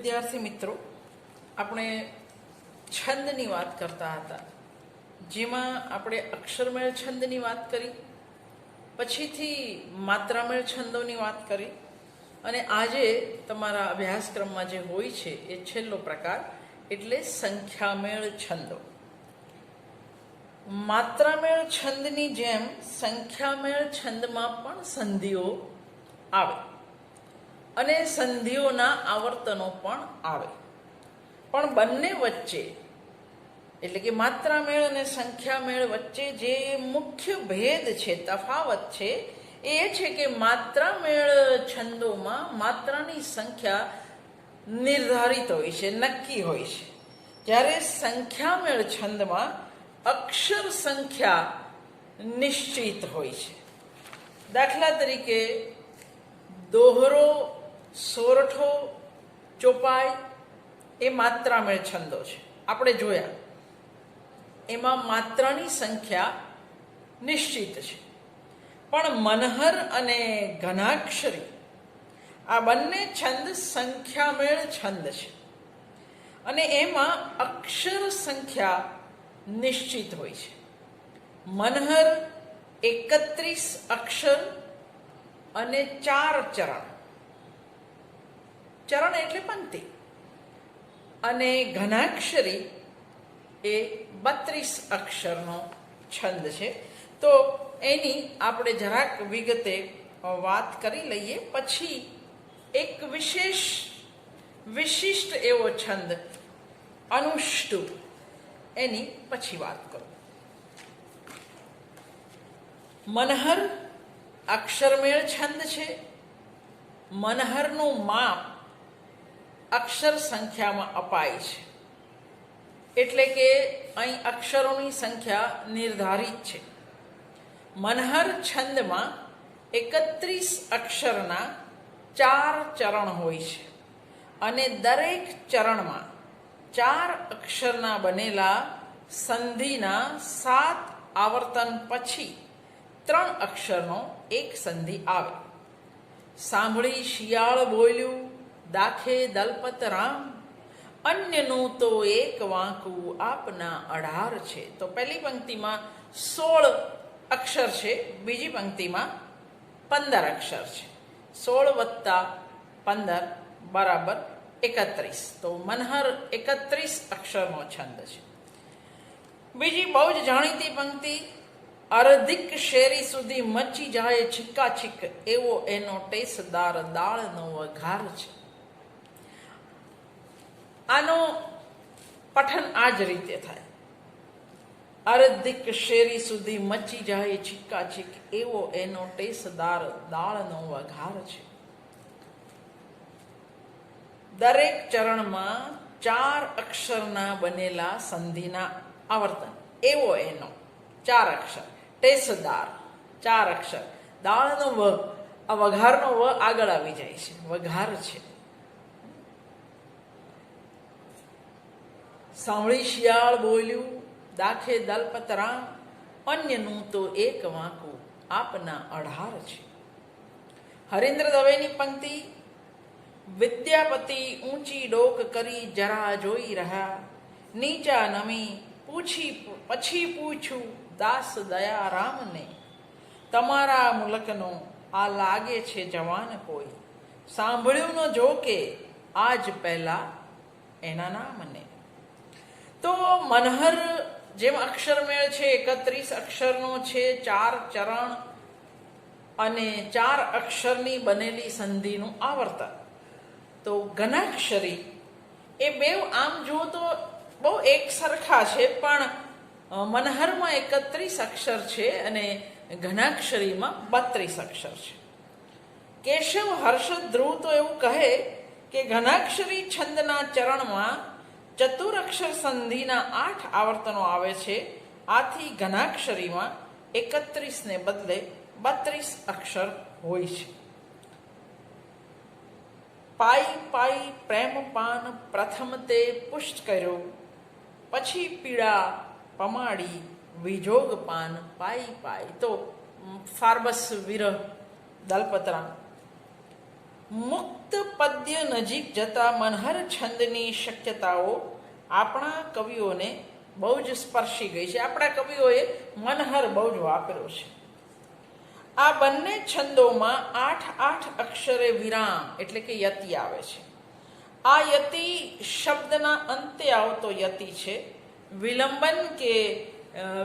વિદ્યાર્થી મિત્રો, આપણે છંદની વાત કરતા હતા. જેમાં આપણે અક્ષરમેળ છંદની વાત કરી, પછીથી માત્રામેળ છંદોની વાત કરી, અને આજે તમારા અભ્યાસક્રમમાં જે હોય છે, એ છેલ્લો પ્રકાર એટલે સંખ્યામેળ છંદો. માત્રામેળ છંદની જેમ સંખ્યામેળ છંદમાં પણ સંધિઓ આવે. અને સંધિઓના આવર્તનો પણ આવે. પણ બંને વચ્ચે, એટલે કે માત્રામેળ અને સંખ્યામેળ વચ્ચે જે મુખ્ય ભેદ છે, તફાવત છે, એ છે કે માત્રામેળ છંદોમાં માત્રાની સંખ્યા નિર્ધારિત હોય છે, નક્કી હોય છે. જ્યારે સંખ્યામેળ છંદમાં અક્ષર સંખ્યા નિશ્ચિત હોય છે. દાખલા તરીકે, દોહરો સોરઠો, ચોપાઈ એ માત્રામેળ છંદો છે. આપણે જોયા. એમાં માત્રાની સંખ્યા નિશ્ચિત છે. પણ મનહર અને ઘનાક્ષરી, આ બંને છંદ સંખ્યામેળ છંદ છે. અને એમાં અક્ષર સંખ્યા નિશ્ચિત હોય છે. મનહર એકત્રીસ અક્ષર અને ચાર ચરણ. ચરણ એટલે પંક્તિ. અને ઘનાક્ષરી એ બત્રીસ અક્ષરનો છંદ છે. તો એની આપણે જરાક વિગતે વાત કરી લઈએ. પછી એક વિશેષ, વિશિષ્ટ એવો છંદ, અનુષ્ટુ. એની પછી વાત કરું. મનહર અક્ષરમેળ છંદ છે. મનહરનું માપ અક્ષર સંખ્યામાં અપાય છે. એટલે કે અહીં અક્ષરોની સંખ્યા નિર્ધારિત છે. મનહર છંદમાં એકત્રીસ અક્ષરના ચાર ચરણ હોય છે અને દરેક ચરણમાં ચાર અક્ષરના બનેલા સંધિના સાત આવર્તન પછી ત્રણ અક્ષરનો એક સંધિ આવે. સાંભળી શિયાળ બોલ્યું દાખે દલપત રામ, અન્યનું તો એક વાંકું આપના અઢાર છે. તો પહેલી પંક્તિમાં સોળ અક્ષર છે, બીજી પંક્તિમાં પંદર અક્ષર છે. સોળ વત્તા પંદર બરાબર એકત્રીસ. તો મનહર એકત્રીસ અક્ષરનો છંદ છે. બીજી બહુ જ જાણીતી પંક્તિ, અર્ધિક શેરી સુધી મચી જાય છિક્કા છીક એવો એનો ટેસદાર દાળનો વઘાર છે. આનો પઠન આ જ રીતે થાય. અર્ધિક શેરી સુધી મચી જાય છીકા છીક, એવો એનો ટેસદાર દાળનો વઘાર છે. દરેક ચરણમાં ચાર અક્ષરના બનેલા સંધિના આવર્તન, એવો એનો ચાર અક્ષર, ટેસદાર ચાર અક્ષર. દાળનો વ, આ વઘારનો વ આગળ આવી જાય છે, વઘાર છે. સાંભળી શિયાળ બોલ્યું, દાખે દલપતરા અન્યનું તો એક વાંકું આપના અઢાર છે. હરેન્દ્ર દવેની પંક્તિ, વિદ્યાપતિ ઊંચી ડોક કરી જરા જોઈ રહ્યા. નીચા નમી પૂછી પછી પૂછું દાસ દયા રામને તમારા મુલકનો આ લાગે છે જવાન કોઈ. સાંભળ્યું ન જો કે આજ પહેલા એના નામને. તો મનહર જેમ અક્ષરમેળ છે, એકત્રીસ અક્ષરનો છે, ચાર ચરણ અને ચાર અક્ષરની બનેલી સંધિનું આવર્તન. તો ઘનાક્ષરી એ બે આમ જુઓ તો બહુ એક સરખા છે, પણ મનહરમાં એકત્રીસ અક્ષર છે અને ઘનાક્ષરીમાં બત્રીસ અક્ષર છે. કેશવ હર્ષદ ધ્રુવ તો એવું કહે કે ઘનાક્ષરી છંદના ચરણમાં ચતુરક્ષર સંધિના આઠ આવર્તનો આવે છે. આથી ઘનાક્ષરીમાં એકત્રીસને બદલે બત્રીસ અક્ષર હોય છે. પાઈ પાઈ, પ્રેમ, પાન, પ્રથમ તે પુષ્ટ કર્યો. પછી પીડા પમાડી, વિજોગ, પાન, પાઈ પાઈ. તો ફાર્બસ વિરહ દલપતરા મુક્ત પદ્ય નજીક જતા મનહર છંદની શક્યતાઓ આપણા કવિઓને બહુ જ સ્પર્શી ગઈ છે. આપણા કવિઓએ મનહર બહુ જ વાપર્યો છે. આ બંને છંદોમાં આઠ આઠ અક્ષરે વિરામ એટલે કે યતિ આવે છે. આ યતિ શબ્દના અંતે આવતો યતિ છે. વિલંબન કે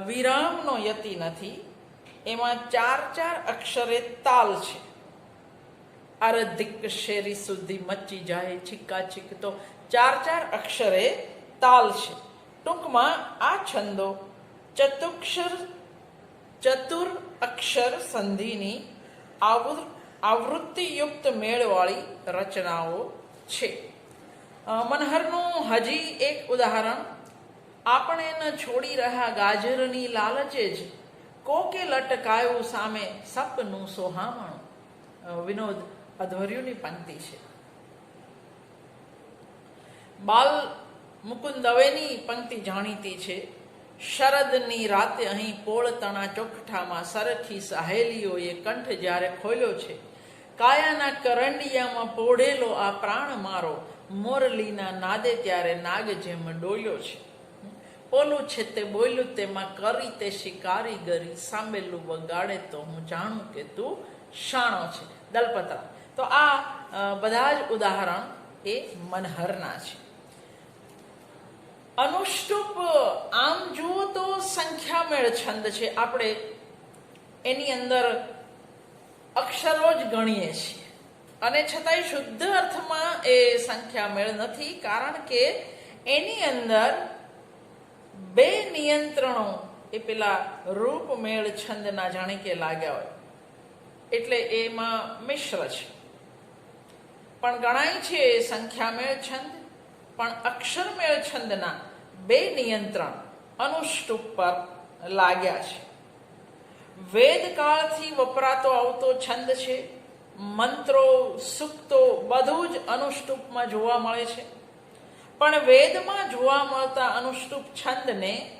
વિરામનો યતિ નથી. એમાં ચાર ચાર અક્ષરે તાલ છે. અરધિક શેરી સુધી મચી જાય, છીકા છીક તો ચાર ચાર અક્ષરે તાલ છે. ટૂંકમાં આ છંદો ચતુક્ષર ચતુર અક્ષર સંધિની આવૃ- આવૃત્તિયુક્ત મેળવાળી રચનાઓ છે. મનહરનું હજી એક ઉદાહરણ. આપણે ન છોડી રહ્યા ગાજરની લાલચે જ. કોકે લટકાયું સામે સપનું સોહામણું. વિનોદ અધ્વર્યુની પંક્તિ છે. બાલ મુકુંદ દવેની પંક્તિ જાણીતી છે. શરદની રાતે અહીં પોળતણા ચોકઠામાં સરખી સહેલીઓએ કંઠ જ્યારે ખોલ્યો છે, કાયાના કરંડિયામાં પોઢેલો આ પ્રાણ મારો મોરલીના નાદે ત્યારે નાગ જેમ ડોલ્યો છે. પોલું છે તે બોલ્યું, તેમાં કરી તે શિકારી ગરી સાંભેલું વગાડે તો હું જાણું કે તું શાણો છે. દલપતરા તો આ બધા જ ઉદાહરણ એ મનહરના છે. અનુષ્ટુપ આમ જુઓ તો સંખ્યામેળ છંદ છે. આપણે એની અંદર અક્ષરો જ ગણીએ છીએ. અને છતાંય શુદ્ધ અર્થમાં એ સંખ્યામેળ નથી, કારણ કે એની અંદર બે નિયંત્રણો એ પેલા રૂપમેળ છંદના જાણે કે લાગ્યા હોય. એટલે એમાં મિશ્ર છે. પણ ગણાય છે સંખ્યામેળ છંદ, પણ અક્ષરમેળ છંદના બે નિયંત્રણ અનુષ્ટુપ પર લાગ્યા છે. વેદકાળથી વપરાતો આવતો છંદ છે, મંત્રો, સૂક્તો બધું જ અનુષ્ટુપમાં જોવા મળે છે. પણ વેદમાં જોવા મળતા અનુષ્ટુપ છંદને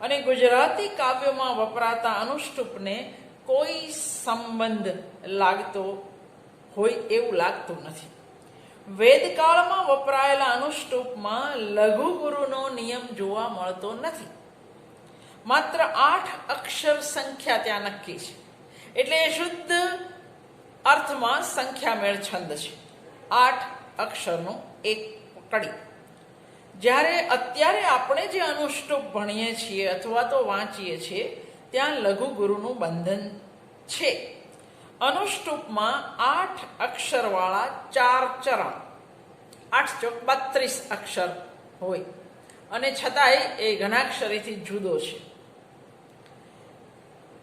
અને ગુજરાતી કાવ્યોમાં વપરાતા અનુષ્ટુપને કોઈ સંબંધ લાગતો હોય એવું લાગતું નથી. વેદકાળમાં વપરાયેલા અનુષ્ટુપમાં લઘુ ગુરુનો નિયમ જોવા મળતો નથી. માત્ર આઠ અક્ષર સંખ્યા ત્યાં નક્કી છે. એટલે એ શુદ્ધ અર્થમાં સંખ્યામેળ છંદ છે. આઠ અક્ષરનું એક કડી. જ્યારે અત્યારે આપણે જે અનુષ્ટુપ ભણીએ છીએ અથવા તો વાંચીએ છીએ, ત્યાં લઘુ ગુરુનું બંધન છે. અનુષ્ટુપમાં આઠ અક્ષરવાળા ચાર ચરણ. આઠ ચોક બત્રીસ અક્ષર હોય. અને છતાંય એ ઘણાક્ષરીથી જુદો છે.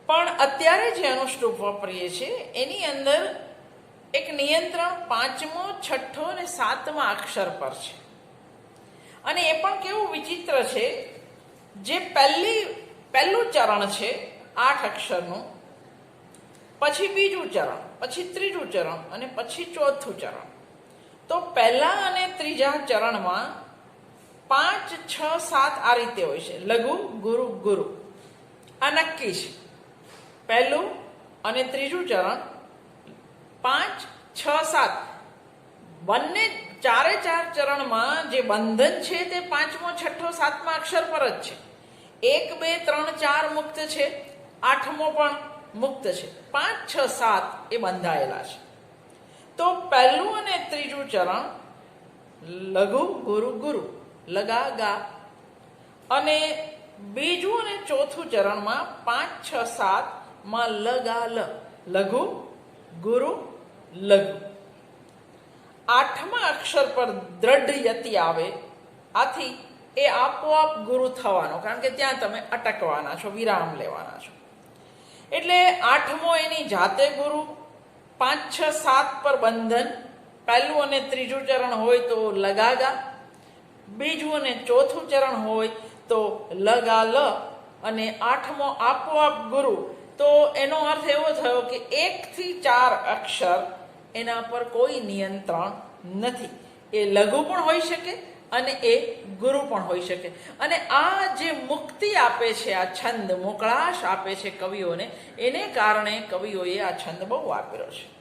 પણ અત્યારે જે અનુષ્ટુપ વાપરીએ છીએ, એની અંદર એક નિયંત્રણ પાંચમો, છઠ્ઠો અને સાતમા અક્ષર પર છે. અને એ પણ કેવું વિચિત્ર છે, જે પહેલી, પહેલું ચરણ છે આઠ અક્ષરનું પછી બીજું ચરણ, પછી ત્રીજું ચરણ અને પછી ચોથું ચરણ. તો પહેલા અને ત્રીજા ચરણમાં પાંચ, છ, સાત આ રીતે હોય છે. લઘુ, ગુરુ ગુરુ. આ નક્કી છે. પહેલું અને ત્રીજું ચરણ પાંચ, છ, સાત. બંને ચારે ચાર ચરણમાં જે બંધન છે તે પાંચમો, છઠ્ઠો, સાતમા અક્ષર પર જ છે. એક, બે, ત્રણ, ચાર મુક્ત છે. આઠમો પણ મુક્ત છે. પાંચ, છ, સાત એ બંધાયેલા છે. તો પહેલું અને ત્રીજું ચરણ લઘુ ગુરુ ગુરુ લગા ગા. અને બીજું અને ચોથું ચરણમાં પાંચ, છ, સાતમાં લગા લ. લઘુ ગુરુ લઘુ. આઠમા અક્ષર પર દ્રઢ યતિ આવે. આથી એ આપોઆપ ગુરુ થવાનો. કારણ કે ત્યાં તમે અટકવાના છો, વિરામ લેવાના છો. એટલે આઠમો એની જાતે ગુરુ, પાંચ, છ, સાત પર બંધન, પહેલું અને ત્રીજું ચરણ હોય તો લગાગા, બીજું અને ચોથું ચરણ હોય તો લગા લ અને આઠમો આપોઆપ ગુરુ. તો એનો અર્થ એવો થયો કે એકથી ચાર અક્ષર એના પર કોઈ નિયંત્રણ નથી. એ લઘુ પણ હોઈ શકે અને એ ગુરુ પણ હોઈ શકે. અને આ જે મુક્તિ આપે છે, આ છંદ, મોકળાશ આપે છે કવિઓને, એને કારણે કવિઓએ આ છંદ બહુ વાપર્યો છે.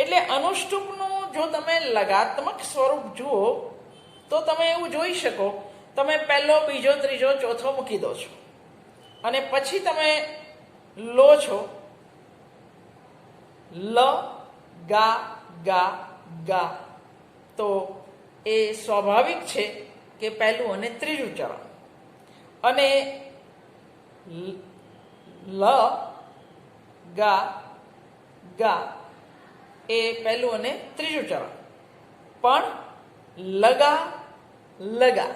એટલે અનુષ્ટુપનું જો તમે લગાત્મક સ્વરૂપ જુઓ, તો તમે એવું જોઈ શકો, તમે પહેલો, બીજો, ત્રીજો, ચોથો મૂકી દો છો. અને પછી તમે લો છો, લ, ગા ગા ગા. તો એ સ્વાભાવિક છે કે પહેલું અને ત્રીજું ચરણ. અને લ- ગા ગા એ પહેલું અને ત્રીજું ચરણ. પણ લગા લગા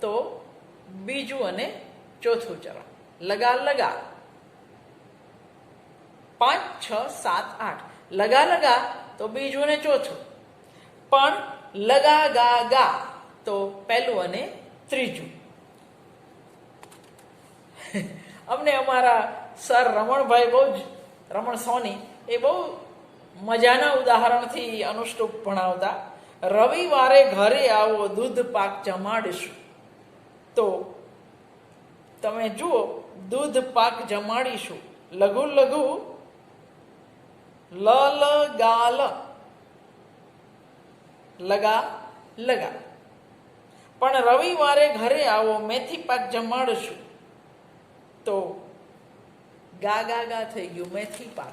તો બીજું અને ચોથું ચરણ. લગા લગા. પાંચ, છ, સાત, આઠ. લગા લગા તો બીજું અને ચોથું. પણ લગા ગા ગા તો પહેલું અને ત્રીજું. અમને અમારા સર રમણભાઈ બહુ જ, રમણ સોની, એ બહુ મજાના ઉદાહરણથી અનુષ્ટુપ ભણાવતા, રવિવારે ઘરે આવો, દૂધ પાક જમાડીશું. તો તમે જુઓ, દૂધ પાક જમાડીશું. લઘુ લઘુ લ લ ગા લ લગા લગા. પણ રવિવારે ઘરે આવો, મેથી પાક જમાડશું. તો ગા ગા ગા થઈ ગયું મેથી પાક.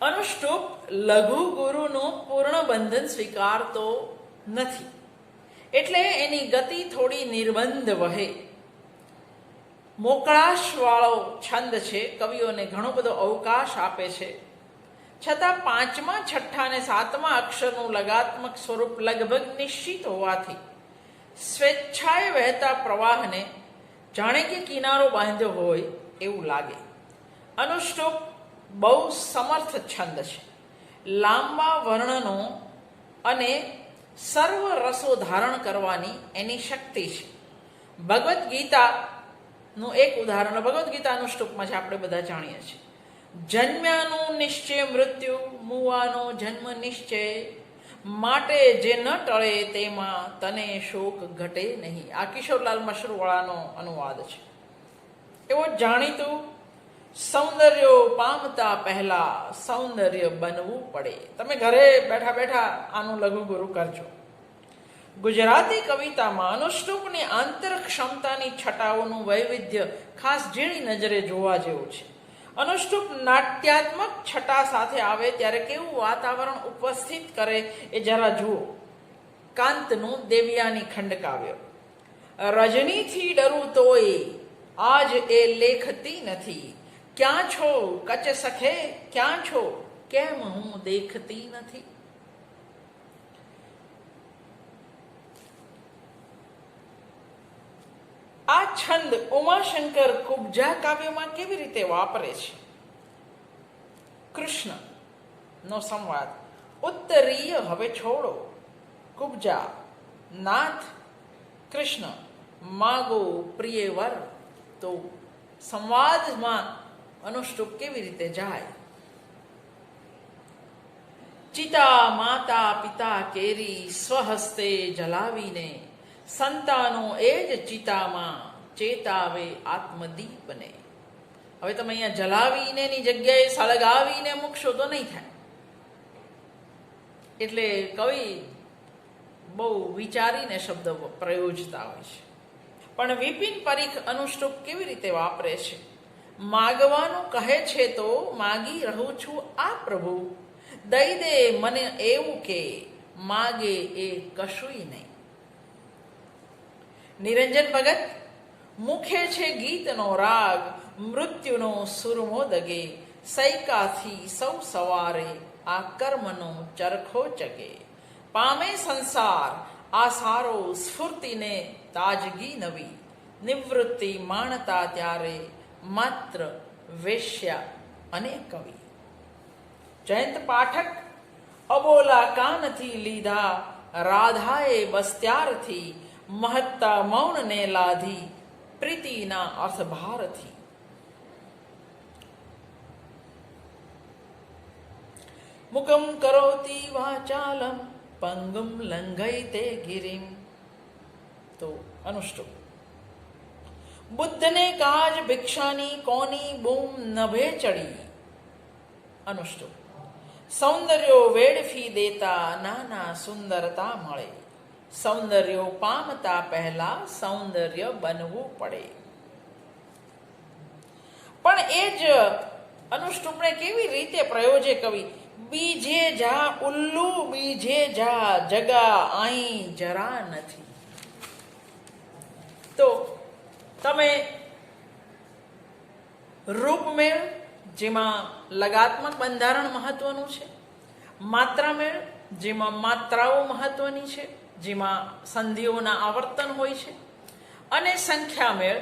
અનુષ્ટુપ લઘુ ગુરુનું પૂર્ણ બંધન સ્વીકારતો નથી. એટલે એની ગતિ થોડી નિર્બંધ વહે. મોકળાશવાળો છંદ છે, કવિઓને ઘણો બધો અવકાશ આપે છે. છતાં પાંચમા, છઠ્ઠા અને સાતમા અક્ષરનું લગાત્મક સ્વરૂપ લગભગ નિશ્ચિત હોવાથી સ્વેચ્છાએ વહેતા પ્રવાહને જાણે કે કિનારો બાંધ્યો હોય એવું લાગે. અનુષ્ટુપ બહુ સમર્થ છંદ છે. લાંબા વર્ણનો અને સર્વ રસો ધારણ કરવાની એની શક્તિ છે. ભગવદ્ ગીતાનું એક ઉદાહરણ, ભગવદ્ ગીતા અનુષ્ટુપમાં છે આપણે બધા જાણીએ છીએ. જન્મ્યાનું નિશ્ચય મૃત્યુ, મુવાનો જન્મ નિશ્ચય. માટે જે ન ટળે તેમાં તને શોક ઘટે નહીં. આ કિશોરલાલ મશરૂવાળાનો અનુવાદ છે. એવો જાણીતું, સૌંદર્યો પામતા પહેલા સૌંદર્ય બનવું પડે. તમે ઘરે બેઠા બેઠા આનું લઘુ ગુરુ કરજો. ગુજરાતી કવિતામાં અનુષ્ટુપની આંતર ક્ષમતાની છટાઓનું વૈવિધ્ય ખાસ ઝીણી નજરે જોવા જેવું છે. અનુષ્ટુપ નાટ્યાત્મક છટા સાથે આવે ત્યારે કેવું વાતાવરણ ઉપસ્થિત કરે એ જરા જુઓ. કાંતનું દેવિયાની ખંડકાવ્ય. રજનીથી ડરું તોય આજ એ લેખતી નથી. ક્યાં છો કચ સખે, ક્યાં છો, કેમ હું દેખતી નથી? આ છંદ ઉમાશંકર કુબજા કાવ્યમાં કેવી રીતે વાપરે છે? કૃષ્ણ નો સંવાદ. ઉત્તરીય હવે છોડો. કુબજા, નાથ, કૃષ્ણ, માગો પ્રિય વર તો સંવાદમાં અનુષ્ટુપ કેવી રીતે જાય? ચિતા માતા પિતા કેરી સ્વહસ્તે જલાવીને સંતાનો એ જ ચિતામાં ચેતાવે આત્મદીપને. હવે તમે અહીંયા જલાવીને ની જગ્યાએ સળગાવીને મૂકશો તો નહીં થાય. એટલે કવિ બહુ વિચારીને શબ્દ પ્રયોજતા હોય છે. પણ વિપિન પરીખ અનુષ્ટુપ કેવી રીતે વાપરે છે? માગવાનું કહે છે તો માગી રહું છું આ પ્રભુ. દઈ દે મને એવું કે, માગે એ કશુંય નહીં. નિરંજન ભગત, મુખે છે ગીતનો રાગ, મૃત્યુનો સુરમો દગે, સૈકાથી સૌ સવારે આ કર્મનો ચરખો ચગે. પામે સંસાર, આ સારો સ્ફૂર્તિને તાજગી નવી. નિવૃત્તિ માણતા ત્યારે માત્ર વેશ્યા અને કવિ. જયંત પાઠક, અબોલા કાનથી લીધા રાધાએ બસ ત્યારથી મહત્તા મૌનને લાધી પ્રીતિના અર્થભારથી મુકમ કરોતી વાચાલમ, પંગુમ લંઘયતે ગિરિમ. તો અનુષ્ટુપ. બુદ્ધને કાજ ભિક્ષાની કોની બૂમ નભે ચડી? અનુષ્ટુપ. સૌંદર્યો વેડફી દેતા નાના સુંદરતા મળે. સૌંદર્યો પામતા પહેલા સૌંદર્ય બનવું પડે. પણ એ જ અનુષ્ટુપને કેવી રીતે પ્રયોજે કવિ? બીજે જા ઉલ્લુ, બીજે જા જગા અહીં જરા નથી. તો તમે રૂપમેળ જેમાં લગાત્મક બંધારણ મહત્વનું છે. માત્રામેળ જેમાં માત્રાઓ મહત્વની છે. જેમાં સંધિઓના આવર્તન હોય છે. અને સંખ્યામેળ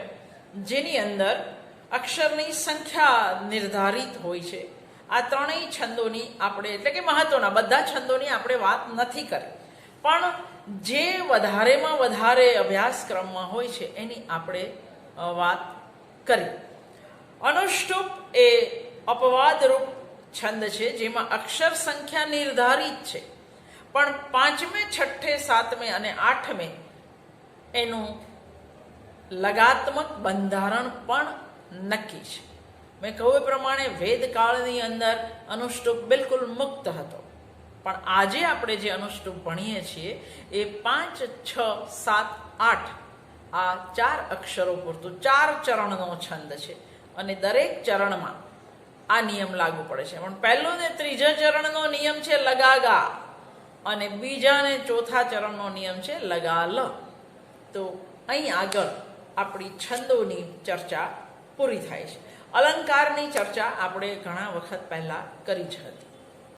જેની અંદર અક્ષરની સંખ્યા નિર્ધારિત હોય છે. આ ત્રણેય છંદોની આપણે, એટલે કે મહત્વના, બધા છંદોની આપણે વાત નથી કરી. પણ જે વધારેમાં વધારે અભ્યાસક્રમમાં હોય છે, એની આપણે વાત કરી. અનુષ્ટુપ એ અપવાદરૂપ છંદ છે, જેમાં અક્ષર સંખ્યા નિર્ધારિત છે. પણ પાંચમે, છઠ્ઠે, સાતમે અને આઠમે એનું લગાત્મક બંધારણ પણ નક્કી છે. મેં કહ્યું એ પ્રમાણે વેદકાળની અંદર અનુષ્ટુપ બિલકુલ મુક્ત હતો. પણ આજે આપણે જે અનુષ્ટુપ ભણીએ છીએ, એ પાંચ, છ, સાત, આઠ, આ ચાર અક્ષરો પૂરતું, ચાર ચરણનો છંદ છે. અને દરેક ચરણમાં આ નિયમ લાગુ પડે છે. પણ પહેલો ને ત્રીજા ચરણનો નિયમ છે લગાગા. અને બીજા અને ચોથા ચરણનો નિયમ છે, લગા લ. તો અહીં આગળ આપણી છંદોની ચર્ચા પૂરી થાય છે. અલંકારની ચર્ચા આપણે ઘણા વખત પહેલાં કરી જ હતી.